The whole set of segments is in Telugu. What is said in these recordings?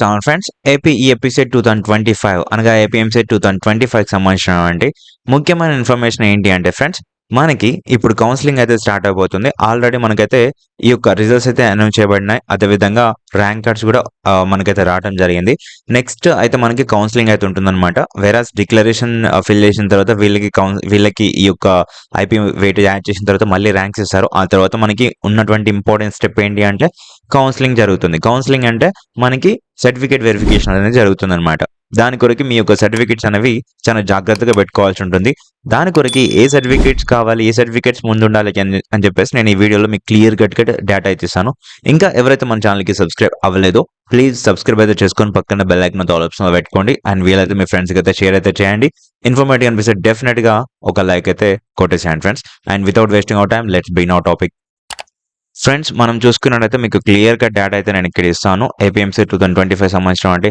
ఛానల్ ఫ్రెండ్స్ ఏపీ ఈ టూ థౌసండ్ ట్వంటీ ఫైవ్ అనగా APMC two thousand twenty five సంబంధించినటువంటి ముఖ్యమైన ఇన్ఫర్మేషన్ ఏంటి అంటే ఫ్రెండ్స్ మనకి ఇప్పుడు కౌన్సిలింగ్ అయితే స్టార్ట్ అయిపోతుంది ఆల్రెడీ మనకైతే ఈ యొక్క రిజల్ట్స్ అయితే అనౌన్స్ చేయబడినాయి. అదేవిధంగా ర్యాంక్ కార్డ్స్ కూడా మనకైతే రావడం జరిగింది. నెక్స్ట్ అయితే మనకి కౌన్సిలింగ్ అయితే ఉంటుందన్నమాట. వేరాస్ డిక్లరేషన్ ఫిల్ చేసిన తర్వాత వీళ్ళకి కౌన్ వీళ్ళకి ఈ యొక్క ఐపీ వెయిట్ యాడ్ చేసిన తర్వాత మళ్ళీ ర్యాంక్స్ ఇస్తారు. ఆ తర్వాత మనకి ఉన్నటువంటి ఇంపార్టెంట్ స్టెప్ ఏంటి అంటే కౌన్సిలింగ్ జరుగుతుంది. కౌన్సిలింగ్ అంటే మనకి సర్టిఫికేట్ వెరిఫికేషన్ అనేది జరుగుతుంది అనమాట దాని కొరకు మీ యొక్క సర్టిఫికేట్స్ అనేవి చాలా జాగ్రత్తగా పెట్టుకోవాల్సి ఉంటుంది. దాని కొరకు ఏ సర్టిఫికేట్స్ కావాలి ఏ సర్టిఫికేట్స్ ముందు ఉండాలి అని అని చెప్పేసి నేను ఈ వీడియోలో మీకు క్లియర్ కట్ కట్ డేటా అయితే ఇస్తాను ఇంకా ఎవరైతే మన ఛానల్కి సబ్స్క్రైబ్ అవ్వలేదో ప్లీజ్ సబ్స్క్రైబ్ అయితే చేసుకొని పక్కన బెల్ ఐకన్ ఆప్షన్ పెట్టుకోండి. అండ్ వీలైతే మీ ఫ్రెండ్స్కి అయితే షేర్ అయితే చేయండి. ఇన్ఫర్మేటివ్ అనిపిస్తే డెఫినెట్గా ఒక లైక్ అయితే కొట్టేసేయండి friends and without wasting our time let's be now topic friends మనం చూసుకున్నట్టయితే మీకు క్లియర్గా డేటా అయితే నేను ఇక్కడ ఇస్తాను. APMC two thousand twenty five సంబంధించిన అంటే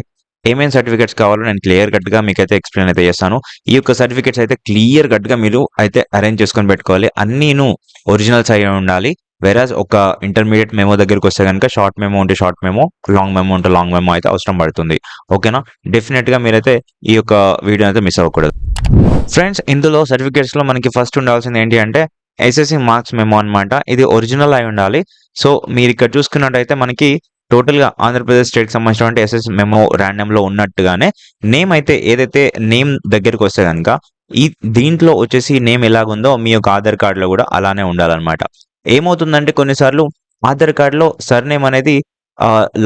ఏమేమి సర్టిఫికేట్స్ కావాలో నేను క్లియర్ కట్గా మీకు అయితే ఎక్స్ప్లెయిన్ అయితే చేస్తాను. ఈ యొక్క సర్టిఫికేట్స్ అయితే క్లియర్ కట్గా మీరు అయితే అరేంజ్ చేసుకొని పెట్టుకోవాలి. అన్నీను ఒరిజినల్స్ అయి ఉండాలి. వెరాజ్ ఒక ఇంటర్మీడియట్ మెమో దగ్గరికి వస్తే కనుక షార్ట్ మెమో ఉంటే షార్ట్ మెమో లాంగ్ మెమో ఉంటే లాంగ్ మెమో అయితే అవసరం పడుతుంది. ఓకేనా డెఫినెట్గా మీరైతే ఈ యొక్క వీడియో అయితే మిస్ అవ్వకూడదు. ఫ్రెండ్స్ ఇందులో సర్టిఫికేట్స్లో మనకి ఫస్ట్ ఉండాల్సింది ఏంటి అంటే ఎస్ఎస్సి మార్క్స్ మెమో అనమాట ఇది ఒరిజినల్ అయి ఉండాలి. సో మీరు ఇక్కడ చూసుకున్నట్టయితే మనకి టోటల్గా ఆంధ్రప్రదేశ్ స్టేట్ సంబంధించినటువంటి ఎస్ఎస్ మెమో ర్యాండమ్లో ఉన్నట్టుగానే నేమ్ అయితే ఏదైతే నేమ్ దగ్గరికి వస్తే కనుక ఈ దీంట్లో వచ్చేసి నేమ్ ఎలాగుందో మీ యొక్క ఆధార్ కార్డులో కూడా అలానే ఉండాలన్నమాట. ఏమవుతుందంటే కొన్నిసార్లు ఆధార్ కార్డులో సర్నేమ్ అనేది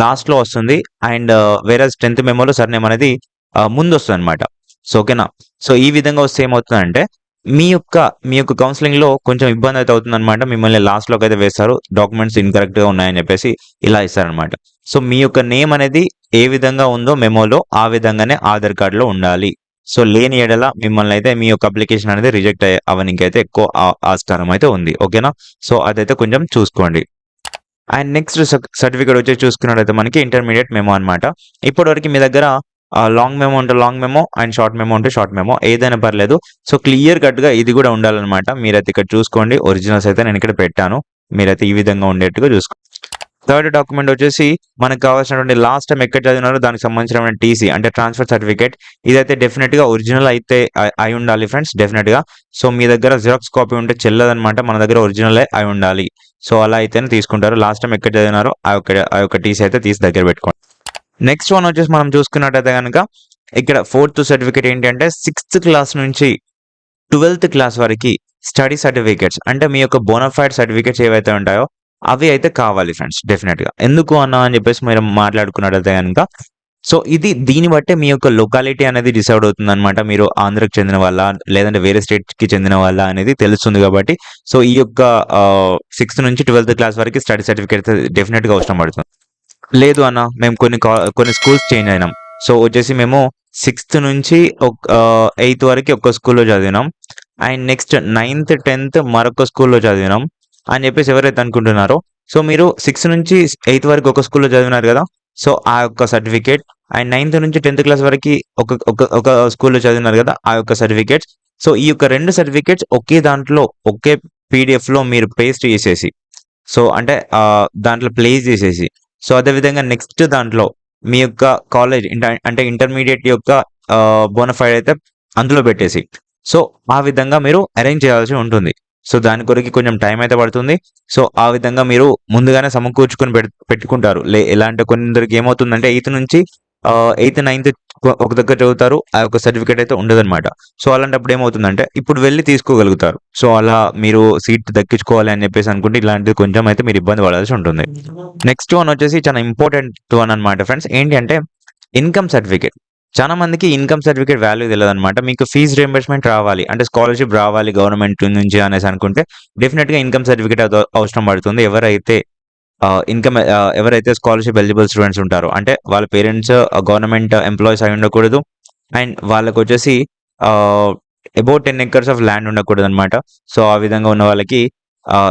లాస్ట్లో వస్తుంది. అండ్ వేరే టెన్త్ మెమోలో సర్నేమ్ అనేది ముందు వస్తుంది అనమాట సో ఓకేనా సో ఈ విధంగా వస్తే ఏమవుతుందంటే మీ యొక్క మీ యొక్క కౌన్సిలింగ్లో కొంచెం ఇబ్బంది అయితే అవుతుంది అనమాట మిమ్మల్ని లాస్ట్లోకి అయితే వేస్తారు. డాక్యుమెంట్స్ ఇన్కరెక్ట్గా ఉన్నాయని చెప్పేసి ఇలా ఇస్తారనమాట సో మీ యొక్క నేమ్ అనేది ఏ విధంగా ఉందో మెమోలో ఆ విధంగానే ఆధార్ కార్డులో ఉండాలి. సో లేని ఎడల మిమ్మల్ని అయితే మీ యొక్క అప్లికేషన్ అనేది రిజెక్ట్ అయ్యే అవనికి అయితే ఎక్కువ ఆస్కారం అయితే ఉంది. ఓకేనా సో అదైతే కొంచెం చూసుకోండి. అండ్ నెక్స్ట్ సర్టిఫికేట్ వచ్చి చూసుకున్నట్లయితే మనకి ఇంటర్మీడియట్ మెమో అనమాట ఇప్పటివరకు మీ దగ్గర లాంగ్ మెమో ఉంటే long memo and short memo ఉంటే షార్ట్ మెమో ఏదైనా పర్లేదు. సో క్లియర్ కట్గా ఇది కూడా ఉండాలన్నమాట. మీరైతే ఇక్కడ చూసుకోండి. ఒరిజినల్స్ అయితే నేను ఇక్కడ పెట్టాను. మీరైతే ఈ విధంగా ఉండేట్టుగా చూసుకో. థర్డ్ డాక్యుమెంట్ వచ్చేసి మనకు కావాల్సినటువంటి లాస్ట్ టైం ఎక్కడ చదివినారో దానికి సంబంధించిన టీసీ అంటే ట్రాన్స్ఫర్ సర్టిఫికేట్ ఇదైతే డెఫినెట్గా ఒరిజినల్ అయితే అయి- అయి ఉండాలి ఫ్రెండ్స్ డెఫినెట్గా. సో మీ దగ్గర జిరాక్స్ కాపీ ఉంటే చెల్లదనమాట మన దగ్గర ఒరిజినల్ అయి ఉండాలి. సో అలా అయితేనే తీసుకుంటారు. లాస్ట్ టైం ఎక్కడ చదివినారో ఆ యొక్క ఆ యొక్క టీసీ అయితే తీసి దగ్గర పెట్టుకోండి. నెక్స్ట్ వన్ వచ్చేసి మనం చూసుకున్నట్టయితే కనుక ఇక్కడ ఫోర్త్ సర్టిఫికేట్ ఏంటంటే సిక్స్త్ క్లాస్ నుంచి ట్వెల్త్ క్లాస్ వరకు స్టడీ సర్టిఫికేట్స్ అంటే మీ యొక్క బోనఫైడ్ సర్టిఫికేట్స్ ఏవైతే ఉంటాయో అవి అయితే కావాలి ఫ్రెండ్స్ డెఫినెట్గా. ఎందుకు అన్నా అని చెప్పేసి మీరు మాట్లాడుకున్నట్టయితే కనుక సో ఇది దీన్ని బట్టే మీ యొక్క లొకాలిటీ అనేది డిసైడ్ అవుతుంది అనమాట మీరు ఆంధ్రకు చెందిన వాళ్ళ లేదంటే వేరే స్టేట్కి చెందిన వాళ్ళ అనేది తెలుస్తుంది కాబట్టి. సో ఈ యొక్క సిక్స్త్ నుంచి ట్వెల్త్ క్లాస్ వరకు స్టడీ సర్టిఫికేట్ డెఫినెట్గా అవసరం పడుతుంది. లేదు అన్న మేము కొన్ని కా- కొన్ని స్కూల్స్ చేంజ్ అయినాం. సో వచ్చేసి మేము సిక్స్త్ నుంచి ఎయిత్ వరకు ఒక స్కూల్లో చదివినాం. అండ్ నెక్స్ట్ నైన్త్ టెన్త్ మరొక స్కూల్లో చదివినాం. అని చెప్పేసి ఎవరైతే అనుకుంటున్నారో సో మీరు సిక్స్త్ నుంచి ఎయిత్ వరకు ఒక స్కూల్లో చదివినారు కదా సో ఆ యొక్క సర్టిఫికేట్ అండ్ నైన్త్ నుంచి టెన్త్ క్లాస్ వరకు ఒక ఒక ఒక స్కూల్లో చదివినారు కదా ఆ యొక్క సర్టిఫికేట్స్ సో ఈ యొక్క రెండు సర్టిఫికేట్స్ ఒకే దాంట్లో ఒకే పీడిఎఫ్లో మీరు పేస్ట్ చేసేసి సో అంటే దాంట్లో ప్లేస్ చేసేసి సో అదే విధంగా నెక్స్ట్ దాంట్లో మీ యొక్క కాలేజ్ అంటే ఇంటర్మీడియట్ యొక్క బోనఫైడ్ అయితే అందులో పెట్టేసి. సో ఆ విధంగా మీరు అరేంజ్ చేయాల్సి ఉంటుంది. సో దాని కొరకు కొంచెం టైం అయితే పడుతుంది. సో ఆ విధంగా మీరు ముందుగానే సమకూర్చుకొని పెట్టుకుంటారు. లే ఎలా అంటే కొందరికి ఏమవుతుందంటే ఎయిత్ నుంచి ఎయిత్ నైన్త్ ఒక దగ్గర చదువుతారు ఆ యొక్క సర్టిఫికేట్ అయితే ఉండదన్నమాట. సో అలాంటప్పుడు ఏమవుతుందంటే ఇప్పుడు వెళ్ళి తీసుకోగలుగుతారు. సో అలా మీరు సీట్ దక్కించుకోవాలి అని చెప్పేసి అనుకుంటే ఇలాంటిది కొంచెం అయితే మీరు ఇబ్బంది పడాల్సి ఉంటుంది. నెక్స్ట్ వన్ వచ్చేసి చాలా ఇంపార్టెంట్ వన్ అన్నమాట ఫ్రెండ్స్ ఏంటి అంటే ఇన్కమ్ సర్టిఫికేట్ చాలా మందికి ఇన్కమ్ సర్టిఫికేట్ వాల్యూ తెలియదు అనమాట మీకు ఫీజు రియంబర్స్మెంట్ రావాలి అంటే స్కాలర్షిప్ రావాలి గవర్నమెంట్ నుంచి అనేసి అనుకుంటే డెఫినెట్గా ఇన్కమ్ సర్టిఫికేట్ అవసరం పడుతుంది. ఎవరైతే ఇన్కమ్ ఎవరైతే స్కాలర్షిప్ ఎలిజిబుల్ స్టూడెంట్స్ ఉంటారో అంటే వాళ్ళ పేరెంట్స్ గవర్నమెంట్ ఎంప్లాయీస్ అయి ఉండకూడదు. అండ్ వాళ్ళకు వచ్చేసి about ten acres of land ఉండకూడదు అనమాట సో ఆ విధంగా ఉన్న వాళ్ళకి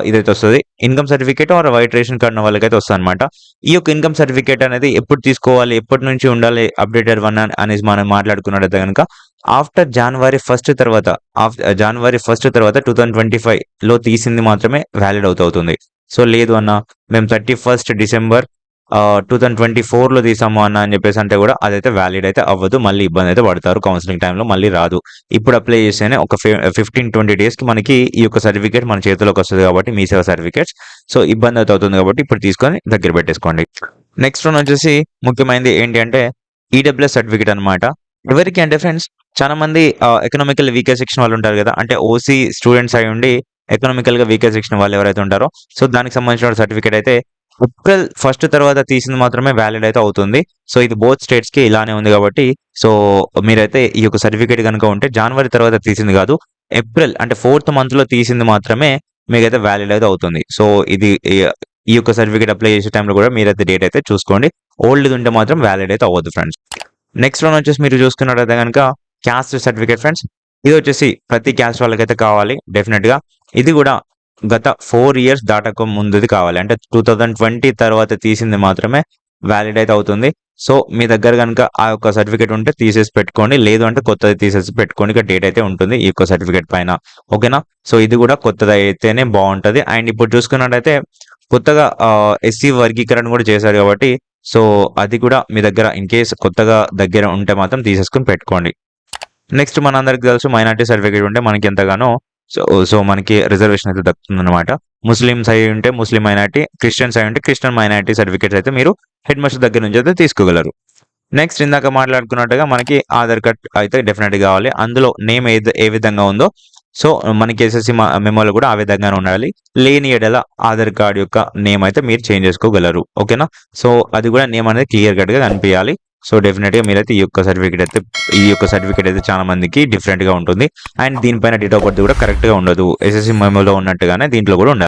ఇదైతే వస్తుంది. Income certificate or white ration card ఉన్న వాళ్ళకైతే వస్తుంది అనమాట ఈ యొక్క ఇన్కమ్ సర్టిఫికేట్ అనేది ఎప్పుడు తీసుకోవాలి ఎప్పటి నుంచి ఉండాలి అప్డేటెడ్ వన్ అనేసి మనం మాట్లాడుకున్నట్టయితే కనుక ఆఫ్టర్ జనవరి ఫస్ట్ తర్వాత ఆఫ్టర్ జనవరి ఫస్ట్ తర్వాత టూ థౌజండ్ ట్వంటీ ఫైవ్లో తీసింది మాత్రమే వ్యాలిడ్ అవుతుంది సో లేదు అన్న మేము thirty first December two thousand twenty ఫోర్లో తీసాము అన్న అని చెప్పేసి అంటే కూడా అదైతే వ్యాలిడ్ అయితే అవ్వదు. మళ్ళీ ఇబ్బంది అయితే పడతారు. కౌన్సిలింగ్ టైంలో మళ్ళీ రాదు. ఇప్పుడు అప్లై చేస్తేనే ఒక ఫిఫ్టీన్ ట్వంటీ డేస్కి మనకి ఈ యొక్క సర్టిఫికేట్ మన చేతిలోకి వస్తుంది కాబట్టి మీ సేవ సర్టిఫికేట్స్ సో ఇబ్బంది అయితే అవుతుంది కాబట్టి ఇప్పుడు తీసుకొని దగ్గర పెట్టేసుకోండి. నెక్స్ట్ వన్ వచ్చేసి ముఖ్యమైనది ఏంటి అంటే ఈడబ్ల్యూఎస్ సర్టిఫికేట్ అన్నమాట. ఎవరికి అంటే ఫ్రెండ్స్ చాలా మంది ఎకనామికల్ వీకర్ సెక్షన్ వాళ్ళు ఉంటారు కదా అంటే ఓసీ స్టూడెంట్స్ అయి ఉండి ఎకనామికల్గా వీకర్ సెక్షన్ వాళ్ళు ఎవరైతే ఉంటారో సో దానికి సంబంధించిన సర్టిఫికేట్ అయితే ఏప్రిల్ ఫస్ట్ తర్వాత తీసింది మాత్రమే వ్యాలిడ్ అయితే అవుతుంది. సో ఇది బోత్ స్టేట్స్కి ఇలానే ఉంది కాబట్టి సో మీరైతే ఈ యొక్క సర్టిఫికేట్ కనుక ఉంటే జనవరి తర్వాత తీసింది కాదు ఏప్రిల్ అంటే ఫోర్త్ మంత్లో తీసింది మాత్రమే మీకైతే వ్యాలిడ్ అయితే అవుతుంది. సో ఇది ఈ- యొక్క సర్టిఫికేట్ అప్లై చేసే టైంలో కూడా మీరైతే డేట్ అయితే చూసుకోండి. ఓల్డ్ ఉంటే మాత్రం వ్యాలిడ్ అయితే అవ్వదు ఫ్రెండ్స్ నెక్స్ట్ వన్ వచ్చేసి మీరు చూసుకున్నట్టయితే కనుక క్యాస్ట్ సర్టిఫికేట్ ఫ్రెండ్స్. ఇది వచ్చేసి ప్రతి క్యాస్ట్ వాళ్ళకైతే కావాలి డెఫినెట్గా. ఇది కూడా గత ఫోర్ ఇయర్స్ దాటక ముందుది కావాలి. అంటే టూ థౌజండ్ ట్వంటీ తర్వాత తీసింది మాత్రమే వ్యాలిడ్ అయితే అవుతుంది. సో మీ దగ్గర కనుక ఆ యొక్క సర్టిఫికేట్ ఉంటే తీసేసి పెట్టుకోండి. లేదు అంటే కొత్తది తీసేసి పెట్టుకోండి. ఇక డేట్ అయితే ఉంటుంది ఈ యొక్క సర్టిఫికేట్ పైన. ఓకేనా? సో ఇది కూడా కొత్తది అయితేనే బాగుంటుంది. అండ్ ఇప్పుడు చూసుకున్నట్టయితే కొత్తగా ఎస్సీ వర్గీకరణ కూడా చేశారు కాబట్టి సో అది కూడా మీ దగ్గర ఇన్ కేస్ కొత్తగా దగ్గర ఉంటే మాత్రం తీసేసుకుని పెట్టుకోండి. నెక్స్ట్ మనందరికి తెలుసు మైనార్టీ సర్టిఫికేట్ ఉంటే మనకి ఎంతగానో సో సో మనకి రిజర్వేషన్ అయితే దక్కుతుంది అనమాట ముస్లిమ్స్ అయి ఉంటే ముస్లిం మైనార్టీ క్రిస్టియన్స్ అయి ఉంటే క్రిస్టియన్ మైనార్టీ సర్టిఫికేట్స్ అయితే మీరు హెడ్ మాస్టర్ దగ్గర నుంచి అయితే తీసుకోగలరు. నెక్స్ట్ ఇందాక మాట్లాడుకున్నట్టుగా మనకి ఆధార్ కార్డ్ అయితే డెఫినెట్ కావాలి. అందులో నేమ్ ఏ ఏ విధంగా ఉందో సో మనకి ఎస్ఎస్సి మెమోలో కూడా ఆ విధంగానే ఉండాలి. లేని ఎడల ఆధార్ కార్డ్ యొక్క నేమ్ అయితే మీరు చేంజ్ చేసుకోగలరు. ఓకేనా సో అది కూడా నేమ్ అనేది క్లియర్ కట్గా కనిపించాలి. సో డెఫినెట్గా మీరైతే ఈ యొక్క సర్టిఫికేట్ అయితే ఈ యొక్క సర్టిఫికేట్ అయితే చాలా మందికి డిఫరెంట్గా ఉంటుంది. అండ్ దీనిపైన డేట్ ఆఫ్ బర్త్ కూడా కరెక్ట్గా ఉండదు. ఎస్ఎస్సి మెమోలో ఉన్నట్టుగానే దీంట్లో కూడా ఉండదు